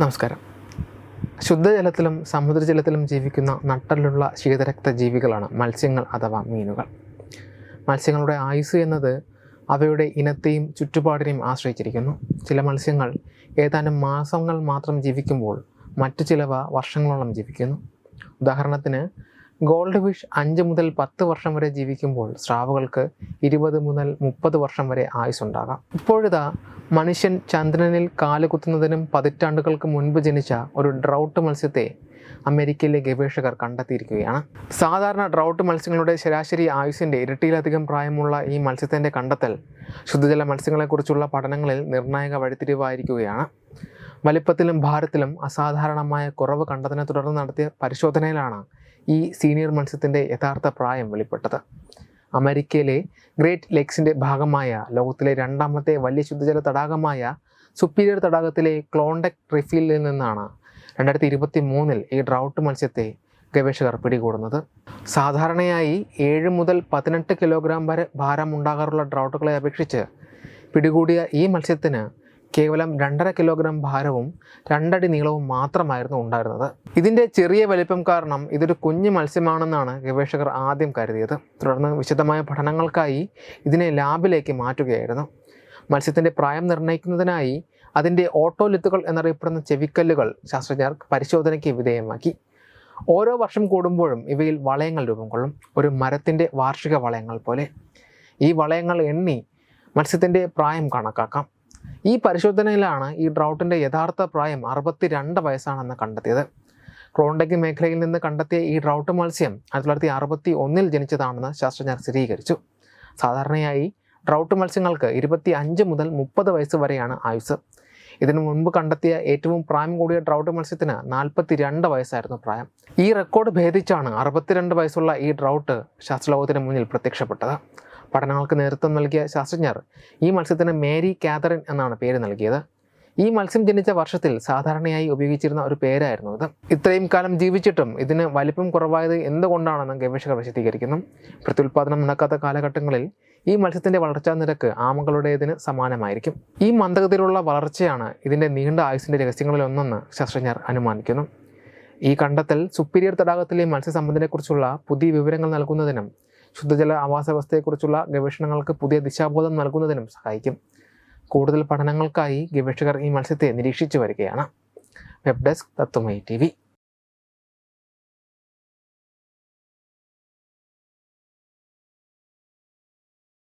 നമസ്കാരം. ശുദ്ധജലത്തിലും സമുദ്രജലത്തിലും ജീവിക്കുന്ന നട്ടലുള്ള ശീതരക്ത ജീവികളാണ് മത്സ്യങ്ങൾ അഥവാ മീനുകൾ. മത്സ്യങ്ങളുടെ ആയുസ് എന്നത് അവയുടെ ഇനത്തെയും ചുറ്റുപാടിനെയും ആശ്രയിച്ചിരിക്കുന്നു. ചില മത്സ്യങ്ങൾ ഏതാനും മാസങ്ങൾ മാത്രം ജീവിക്കുമ്പോൾ മറ്റു ചിലവ വർഷങ്ങളോളം ജീവിക്കുന്നു. ഉദാഹരണത്തിന് ഗോൾഡ് ഫിഷ് അഞ്ച് മുതൽ പത്ത് വർഷം വരെ ജീവിക്കുമ്പോൾ സ്രാവുകൾക്ക് ഇരുപത് മുതൽ മുപ്പത് വർഷം വരെ ആയുസ്സുണ്ടാകാം. ഇപ്പോഴിതാ മനുഷ്യൻ ചന്ദ്രനിൽ കാലുകുത്തുന്നതിനും പതിറ്റാണ്ടുകൾക്ക് മുൻപ് ജനിച്ച ഒരു ഡ്രൗട്ട് മത്സ്യത്തെ അമേരിക്കയിലെ ഗവേഷകർ കണ്ടെത്തിയിരിക്കുകയാണ്. സാധാരണ ഡ്രൗട്ട് മത്സ്യങ്ങളുടെ ശരാശരി ആയുസിന്റെ ഇരട്ടിയിലധികം പ്രായമുള്ള ഈ മത്സ്യത്തിന്റെ കണ്ടെത്തൽ ശുദ്ധജല മത്സ്യങ്ങളെക്കുറിച്ചുള്ള പഠനങ്ങളിൽ നിർണായക വഴിത്തിരിവായിരിക്കുകയാണ്. വലിപ്പത്തിലും ഭാരത്തിലും അസാധാരണമായ കുറവ് കണ്ടതിനെ തുടർന്ന് നടത്തിയ പരിശോധനയിലാണ് ഈ സീനിയർ മത്സ്യത്തിന്റെ യഥാർത്ഥ പ്രായം വെളിപ്പെട്ടത്. അമേരിക്കയിലെ ഗ്രേറ്റ് ലേക്സിന്റെ ഭാഗമായ ലോകത്തിലെ രണ്ടാമത്തെ വലിയ ശുദ്ധജല തടാകമായ സുപ്പീരിയർ തടാകത്തിലെ ക്ലോണ്ടക് റിഫീലിൽ നിന്നാണ് രണ്ടായിരത്തി ഇരുപത്തി മൂന്നിൽ ഈ ഡ്രൗട്ട് മത്സ്യത്തെ ഗവേഷകർ പിടികൂടുന്നത്. സാധാരണയായി ഏഴ് മുതൽ പതിനെട്ട് കിലോഗ്രാം വരെ ഭാരം ഉണ്ടാകാറുള്ള ഡ്രൗട്ടുകളെ അപേക്ഷിച്ച് പിടികൂടിയ ഈ മത്സ്യത്തിന് കേവലം രണ്ടര കിലോഗ്രാം ഭാരവും രണ്ടടി നീളവും മാത്രമായിരുന്നു ഉണ്ടായിരുന്നത്. ഇതിന്റെ ചെറിയ വലിപ്പം കാരണം ഇതൊരു കുഞ്ഞു മത്സ്യമാണെന്നാണ് ഗവേഷകർ ആദ്യം കരുതിയത്. തുടർന്ന് വിശദമായ പഠനങ്ങൾക്കായി ഇതിനെ ലാബിലേക്ക് മാറ്റുകയായിരുന്നു. മത്സ്യത്തിന്റെ പ്രായം നിർണയിക്കുന്നതിനായി അതിന്റെ ഓട്ടോലിത്തുകൾ എന്നറിയപ്പെടുന്ന ചെവിക്കല്ലുകൾ ശാസ്ത്രജ്ഞർ പരിശോധനയ്ക്ക് വിധേയമാക്കി. ഓരോ വർഷം കൂടുമ്പോഴും ഇവയിൽ വളയങ്ങൾ രൂപം കൊള്ളും. ഒരു മരത്തിന്റെ വാർഷിക വളയങ്ങൾ പോലെ. ഈ വളയങ്ങൾ എണ്ണി മത്സ്യത്തിന്റെ പ്രായം കണക്കാക്കാം. ഈ പരിശോധനയിലാണ് ഈ ഡ്രൗട്ടിന്റെ യഥാർത്ഥ പ്രായം അറുപത്തി രണ്ട് വയസ്സാണെന്ന് കണ്ടെത്തിയത്. ക്രോണ്ടക് മേഖലയിൽ നിന്ന് കണ്ടെത്തിയ ഈ ഡ്രൗട്ട് മത്സ്യം ആയിരത്തി തൊള്ളായിരത്തി അറുപത്തി ഒന്നിൽ ജനിച്ചതാണെന്ന് ശാസ്ത്രജ്ഞർ സ്ഥിരീകരിച്ചു. സാധാരണയായി ഡ്രൗട്ട് മത്സ്യങ്ങൾക്ക് ഇരുപത്തി അഞ്ച് മുതൽ മുപ്പത് വയസ്സ് വരെയാണ് ആയുസ് ഇതിനു മുൻപ് കണ്ടെത്തിയ ഏറ്റവും പ്രായം കൂടിയ ഡ്രൗട്ട് മത്സ്യത്തിന് നാൽപ്പത്തി രണ്ട് വയസ്സായിരുന്നു പ്രായം. ഈ റെക്കോർഡ് ഭേദിച്ചാണ് അറുപത്തിരണ്ട് വയസ്സുള്ള ഈ ഡ്രൗട്ട് ശാസ്ത്രലോകത്തിന് മുന്നിൽ പ്രത്യക്ഷപ്പെട്ടത്. പഠനങ്ങൾക്ക് നേതൃത്വം നൽകിയ ശാസ്ത്രജ്ഞർ ഈ മത്സ്യത്തിന് മേരി കാതറിൻ എന്നാണ് പേര് നൽകിയത്. ഈ മത്സ്യം ജനിച്ച വർഷത്തിൽ സാധാരണയായി ഉപയോഗിച്ചിരുന്ന ഒരു പേരായിരുന്നു ഇത്. ഇത്രയും കാലം ജീവിച്ചിട്ടും ഇതിന് വലിപ്പം കുറവായത് എന്തുകൊണ്ടാണെന്ന് ഗവേഷകർ വിശദീകരിക്കുന്നു. പ്രത്യുൽപാദനം നടക്കാത്ത കാലഘട്ടങ്ങളിൽ ഈ മത്സ്യത്തിന്റെ വളർച്ചാ നിരക്ക് ആമകളുടേതിന് സമാനമായിരിക്കും. ഈ മന്ദഗതിയിലുള്ള വളർച്ചയാണ് ഇതിന്റെ നീണ്ട ആയുസിന്റെ രഹസ്യങ്ങളിലൊന്നെന്ന് ശാസ്ത്രജ്ഞർ അനുമാനിക്കുന്നു. ഈ കണ്ടെത്തൽ സുപ്പീരിയർ തടാകത്തിലെ മത്സ്യസമ്പത്തിനെക്കുറിച്ചുള്ള പുതിയ വിവരങ്ങൾ നൽകുന്നതിനും ശുദ്ധജല ആവാസ വ്യവസ്ഥയെക്കുറിച്ചുള്ള ഗവേഷണങ്ങൾക്ക് പുതിയ ദിശാബോധം നൽകുന്നതിനും സഹായിക്കും. കൂടുതൽ പഠനങ്ങൾക്കായി ഗവേഷകർ ഈ മത്സ്യത്തെ നിരീക്ഷിച്ചു വരികയാണ്. വെബ് ഡെസ്ക് തത്വമൈ ടി